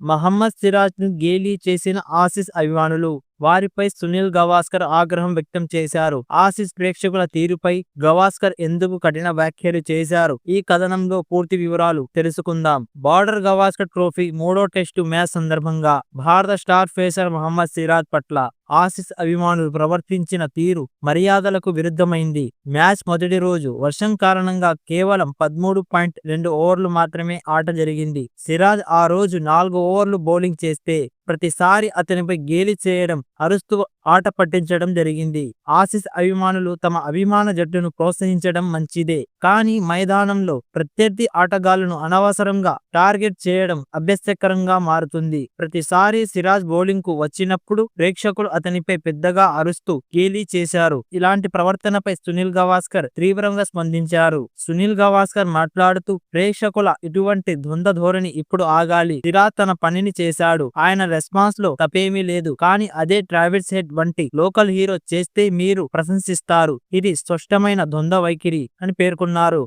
మహమ్మద్ సిరాజ్ను గేలీ చేసిన ఆసీస్ అభిమానులు. వారిపై సునీల్ గవాస్కర్ ఆగ్రహం వ్యక్తం చేశారు. ఆసీస్ ప్రేక్షకుల తీరుపై గవాస్కర్ ఎందుకు కఠిన వ్యాఖ్యలు చేశారు? ఈ కథనంలో పూర్తి వివరాలు తెలుసుకుందాం. బార్డర్ గవాస్కర్ ట్రోఫీ మూడో టెస్టు మ్యాచ్ సందర్భంగా భారత స్టార్ ఫేసర్ మహమ్మద్ సిరాజ్ పట్ల ఆసిస్ అభిమానులు ప్రవర్తించిన తీరు మర్యాదలకు విరుద్ధమైంది. మ్యాచ్ మొదటి రోజు వర్షం కారణంగా కేవలం పదమూడు పాయింట్ రెండు ఓవర్లు మాత్రమే ఆట జరిగింది. సిరాజ్ ఆ రోజు నాలుగు ఓవర్లు బౌలింగ్ చేస్తే ప్రతిసారి అతనిపై గేలి చేయడం అరుస్తూ ఆట పట్టించడం జరిగింది. ఆసిస్ అభిమానులు తమ అభిమాన జట్టును ప్రోత్సహించడం మంచిదే. కానీ మైదానంలో ప్రత్యర్థి ఆటగాళ్ళను అనవసరంగా టార్గెట్ చేయడం అభ్యస్తకరంగా మారుతుంది. ప్రతిసారి సిరాజ్ బౌలింగ్కు వచ్చినప్పుడు ప్రేక్షకులు అతనిపై పెద్దగా అరుస్తూ గేలీ చేశారు. ఇలాంటి ప్రవర్తనపై సునీల్ గవాస్కర్ తీవ్రంగా స్పందించారు. సునీల్ గవాస్కర్ మాట్లాడుతూ ప్రేక్షకుల ఇటువంటి ద్వంద్వ ధోరణి ఇప్పుడు ఆగాలి. సిరాజ్ తన పనిని చేశాడు. ఆయన రెస్పాన్స్లో తప్పేమీ లేదు. కానీ అదే ట్రావిడ్స్ హెడ్ వంటి లోకల్ హీరో చేస్తే మీరు ప్రశంసిస్తారు. ఇది స్పష్టమైన ద్వంద్వ వైఖరి అని పేర్కొన్నారు. ఉన్నారు